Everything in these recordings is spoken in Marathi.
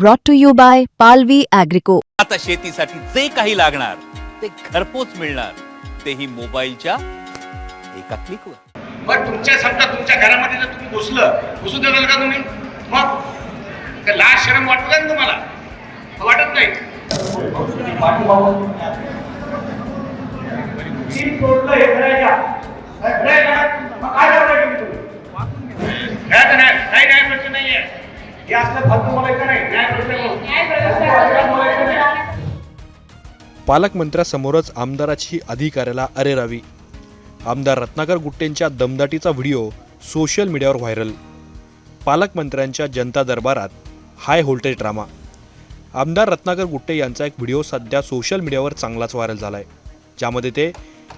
brought to you by Palvi Agrico. आता शेतीसाठी जे काही लागणार ते घरपोच मिळणार. तेही मोबाईलच्या एका क्लिकवर मग तुमच्या समजा तुमच्या घरामध्ये जर तुम्ही घुसलं घुसू देणार का तुम्ही? मग? का लाज शरम वाटत ना तुम्हाला. वाटत नाही. तीन तोडलं हे करायच्या मग काय पालकमंत्र्यासमोरच आमदाराची अधिकाऱ्याला अरेरावी आमदार रत्नाकर गुट्टेंच्या दमदाटीचा व्हिडिओ सोशल मीडियावर व्हायरल. पालकमंत्र्यांच्या जनता दरबारात हाय व्होल्टेज ड्रामा. आमदार रत्नाकर गुट्टे यांचा एक व्हिडिओ सध्या सोशल मीडियावर चांगलाच व्हायरल झाला आहे ज्यामध्ये ते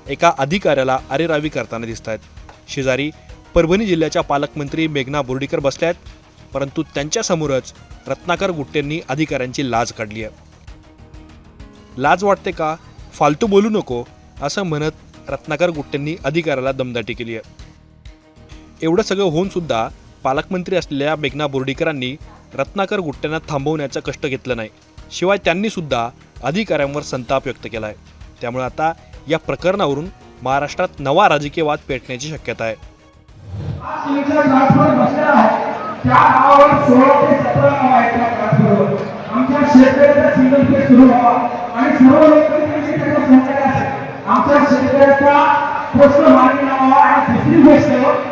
एका अधिकाऱ्याला अरेरावी करताना दिसत आहेत शेजारी परभणी जिल्ह्याच्या पालकमंत्री मेघना बोर्डीकर बसल्या आहेत परंतु त्यांच्यासमोरच रत्नाकर गुट्टेंनी अधिकाऱ्यांची लाज काढली आहे. लाज वाटते का? फालतू बोलू नको असं म्हणत रत्नाकर गुट्टेंनी अधिकाऱ्याला दमदाटी केली आहे. एवढं सगळं होऊन सुद्धा पालकमंत्री असलेल्या मेघना बोर्डीकरांनी रत्नाकर गुट्ट्यांना थांबवण्याचं कष्ट घेतलं नाही. शिवाय त्यांनी सुद्धा अधिकाऱ्यांवर संताप व्यक्त केला आहे. त्यामुळे आता या प्रकरणावरून महाराष्ट्रात नवा राजकीय वाद पेटण्याची शक्यता आहे. त्या गावावर सोळा ते सतरा गाव आहेत त्या घाटवर आमच्या शेतकऱ्याचा सिंगल फेज सुरू व्हावा. आणि सर्व लोकांनी त्याचा सहकार्य असेल. आमच्या शेतकऱ्याचा प्रश्न मार्गी लावावा. आणि दुसरी गोष्ट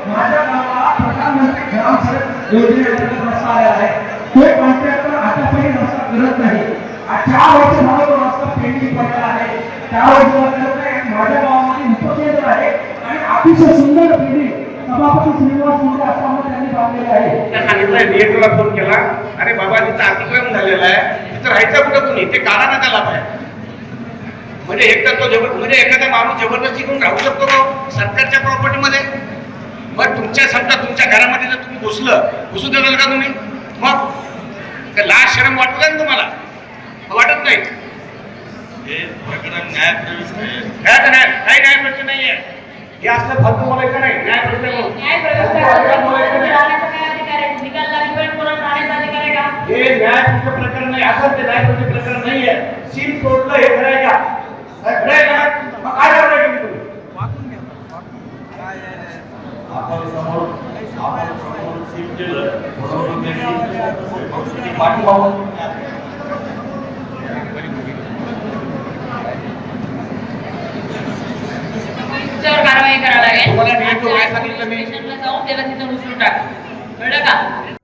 माझ्या गावाला प्रधानमंत्री ग्राम सडक योजनेअंतर्गत रस्ता आलेला आहे. तो कॉन्ट्रॅक्टर आतापर्यंत रस्ता करत नाही. आ- चार वर्ष झालं तो रस्ता पेंडिंग पडलेला आहे. त्या वर्षी माझ्या गावामध्ये उपकेंद्र आहे. आणि अतिशय सुंदर सभापती श्रीनिवास मुंडे असताना त्यांनी बांधलेलं आहे. त्या सांगितलंय नियंत्रणला फोन केला. अरे बाबा तिथं अतिक्रम झालेला आहे. तिथं राहायचं कुठं तुम्ही ते काढा ना त्याला बाहेर म्हणजे एक तर तो जबर म्हणजे एखादा माणूस जबरदस्ती करून राहू शकतो का हो? सरकारच्या प्रॉपर्टीमध्ये मग तुमच्या समजा तुमच्या घरामध्ये जर तुम्ही घुसलं घुसू देणार का तुम्ही? मग? लाज शरम वाटत ना तुम्हाला. वाटत नाही. काय तर नाही. काही न्याय प्रश्न नाहीये. हे असलं फालतू बोलायचं नाही न्याय प्रश्न बोल. बोलायचं नाही. हे न्यायपूर्ण प्रकरण नाही असं ते न्यायपूर्ण प्रकरण नाहीये सील तोडलं हे करायच्या खरंय का? मग काय करताय तुम्ही तुम्ही? त्याच्यावर तुम्हाला काय सांगितलं मी? जाऊन त्याला तिथं उचलून टाक कळलं का